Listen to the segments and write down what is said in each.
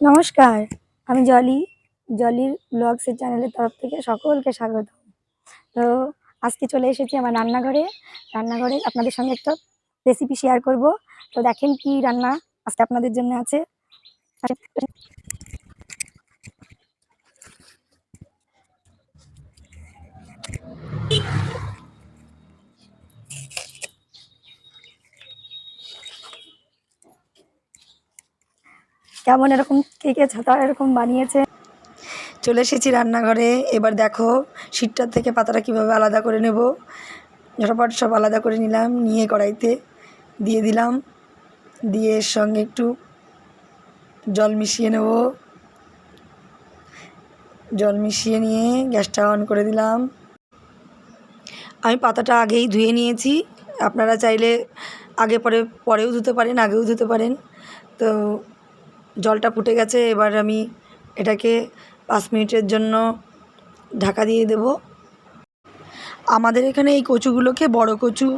নমস্কার, আমি জলি, জলির ব্লগসের চ্যানেলের তরফ থেকে সকলকে স্বাগত। তো আজকে চলে এসেছি আমার রান্নাঘরে। রান্নাঘরে আপনাদের সঙ্গে একটা রেসিপি শেয়ার করব। তো দেখেন কি রান্না আজকে আপনাদের জন্য আছে। কেমন এরকম কে কে ছাতা এরকম বানিয়েছে। চলে এসেছি রান্নাঘরে। এবার দেখো শীতটার থেকে পাতাটা কীভাবে আলাদা করে নেব। ঝটপট সব আলাদা করে নিলাম, নিয়ে কড়াইতে দিয়ে দিলাম। দিয়ে এর সঙ্গে একটু জল মিশিয়ে নেব। জল মিশিয়ে নিয়ে গ্যাসটা অন করে দিলাম। আমি পাতাটা আগেই ধুয়ে নিয়েছি। আপনারা চাইলে আগে পরে, পরেও ধুতে পারেন, আগেও ধুতে পারেন। তো জলটা ফুটে গেছে, এবার আমি এটাকে পাঁচ মিনিটের জন্য ঢাকা দিয়ে দেব। আমাদের এখানে এই কচুগুলোকে বড় কচু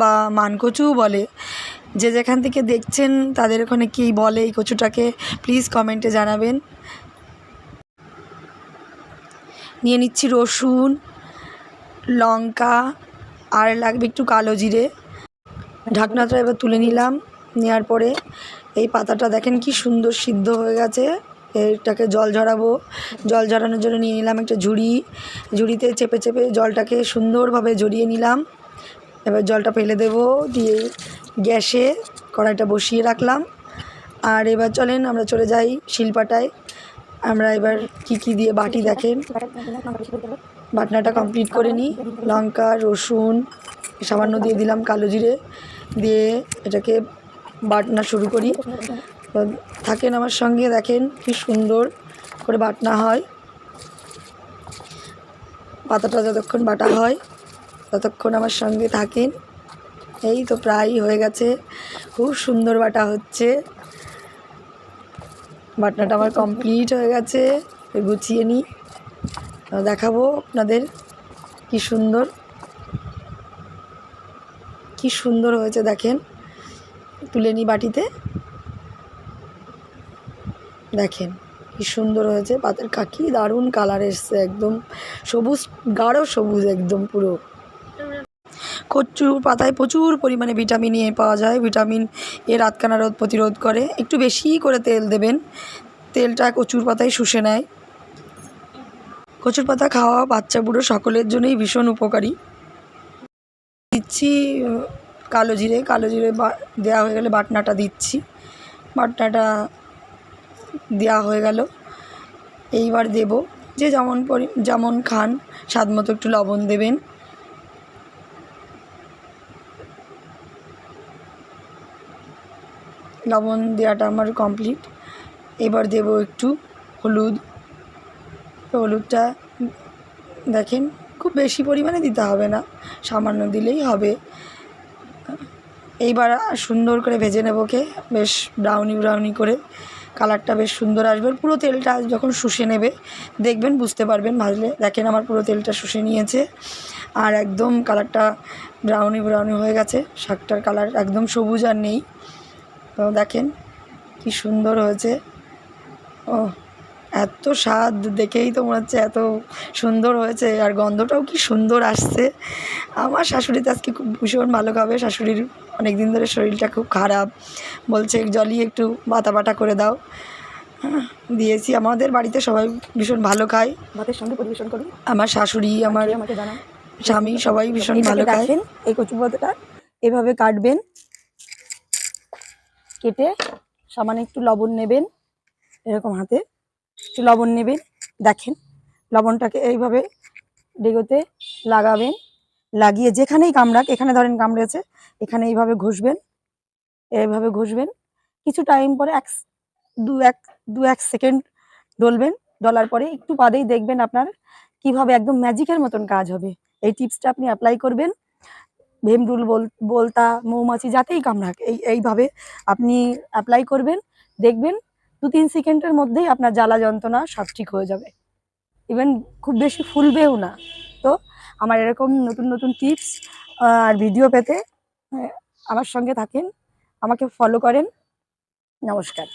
বা মান কচুও বলে। যে যেখান থেকে দেখছেন তাদের ওখানে কী বলে এই কচুটাকে প্লিজ কমেন্টে জানাবেন। নিয়ে নিচ্ছি রসুন, লঙ্কা, আর লাগবে একটু কালো জিরে। ঢাকনাটা এবার তুলে নিলাম। নেওয়ার পরে এই পাতাটা দেখেন কি সুন্দর সিদ্ধ হয়ে গেছে। এটাকে জল ঝরাবো। জল ঝরানোর জন্য নিয়ে নিলাম একটা ঝুড়ি। ঝুড়িতে চেপে চেপে জলটাকে সুন্দরভাবে জড়িয়ে নিলাম। এবার জলটা ফেলে দেবো, দিয়ে গ্যাসে কড়াইটা বসিয়ে রাখলাম। আর এবার চলেন আমরা চলে যাই শিলপাটায়। আমরা এবার কি কি দিয়ে বাটি দেখেন। বাটনাটা কমপ্লিট করে নিই। লঙ্কা, রসুন, সামান্য দিয়ে দিলাম কালো জিরে। দিয়ে এটাকে বাটনা শুরু করি। থাকেন আমার সঙ্গে, দেখেন কি সুন্দর করে বাটনা হয়। পাতাটা যতক্ষণ বাটা হয়, ততক্ষণ আমার সঙ্গে থাকেন। এই তো প্রায় হয়ে গেছে। খুব সুন্দর বাটা হচ্ছে। বাটনাটা আমার কমপ্লিট হয়ে গেছে। গুছিয়ে নিই। দেখাবো আপনাদের কি সুন্দর কি সুন্দর হয়েছে, দেখেন। তুলে নিই বাটিতে। দেখেন কি সুন্দর হয়েছে। পাতের কাকি দারুণ কালার এসছে একদম। সবুজ, গাঢ় সবুজ একদম পুরো। কচুর পাতায় প্রচুর পরিমাণে ভিটামিন এ পাওয়া যায়। ভিটামিন এ রাতকানা রোধ প্রতিরোধ করে। একটু বেশি করে তেল দেবেন। তেলটা কচুর পাতায় শুষে নেয়। কচুর পাতা খাওয়া বাচ্চা বুড়ো সকলের জন্যই ভীষণ উপকারী। দিচ্ছি কালো জিরে কালো জিরে দেওয়া হয়ে গেলে বাটনাটা দিচ্ছি। বাটনাটা দেওয়া হয়ে গেল। এইবার দেব। যে যেমন পরি, যেমন খান, স্বাদ মতো একটু লবণ দেবেন। লবণ দেওয়াটা আমার কমপ্লিট। এবার দেব একটু হলুদ। হলুদটা দেখেন, খুব বেশি পরিমাণে দিতে হবে না। সামান্য দিলেই হবে। এইবার সুন্দর করে ভেজে নেব কে বেশ ব্রাউনি ব্রাউনি করে। কালারটা বেশ সুন্দর আসবে। পুরো তেলটা যখন শুষে নেবে, দেখবেন বুঝতে পারবেন ভাজলে। দেখেন আমার পুরো তেলটা শুষে নিয়েছে। আর একদম কালারটা ব্রাউনি ব্রাউনি হয়ে গেছে। শাকটার কালার একদম সবুজ আর নেই। তো দেখেন কি সুন্দর হয়েছে। ও, এত স্বাদ দেখেই তো মনে হচ্ছে এত সুন্দর হয়েছে। আর গন্ধটাও কি সুন্দর আসছে। আমার শাশুড়ি তো আজকে খুব ভীষণ ভালো খাবে। শাশুড়ির অনেক দিন ধরে শরীরটা খুব খারাপ। বলছে জলই একটু বাতা বাটা করে দাও। হ্যাঁ, দিয়েছি। আমাদের বাড়িতে সবাই ভীষণ ভালো খায়। ভাতের সঙ্গে পরিবেশন করুন। আমার শাশুড়ি আমার স্বামী সবাই ভীষণ ভালো খায়। এই কচু পাতাটা। এভাবে কাটবেন। কেটে সামান্য একটু লবণ নেবেন। এরকম হাতে একটু লবণ নেবেন। দেখেন লবণটাকে এইভাবে ডেগোতে লাগাবেন। লাগিয়ে যেখানেই কামড়াক, এখানে ধরেন কামড়েছে, এখানে এইভাবে ঘষবেন এইভাবে ঘষবেন। কিছু টাইম পরে এক দু এক দু এক সেকেন্ড ডলবেন, ডলার পরে একটু বাদেই দেখবেন আপনার কীভাবে একদম ম্যাজিকের মতন কাজ হবে। এই টিপসটা আপনি অ্যাপ্লাই করবেন। ভেমরুল বল, বলতা, মৌমাছি যাতেই কামড়াক, এই, এইভাবে আপনি অ্যাপ্লাই করবেন, দেখবেন দু তিন সেকেন্ডের মধ্যেই আপনার জ্বালা যন্ত্রণা সব ঠিক হয়ে যাবে। ইভেন খুব বেশি ফুলবেও না। তো আমার এরকম নতুন নতুন টিপস আর ভিডিও পেতে আমার সঙ্গে থাকেন। আমাকে ফলো করেন। নমস্কার।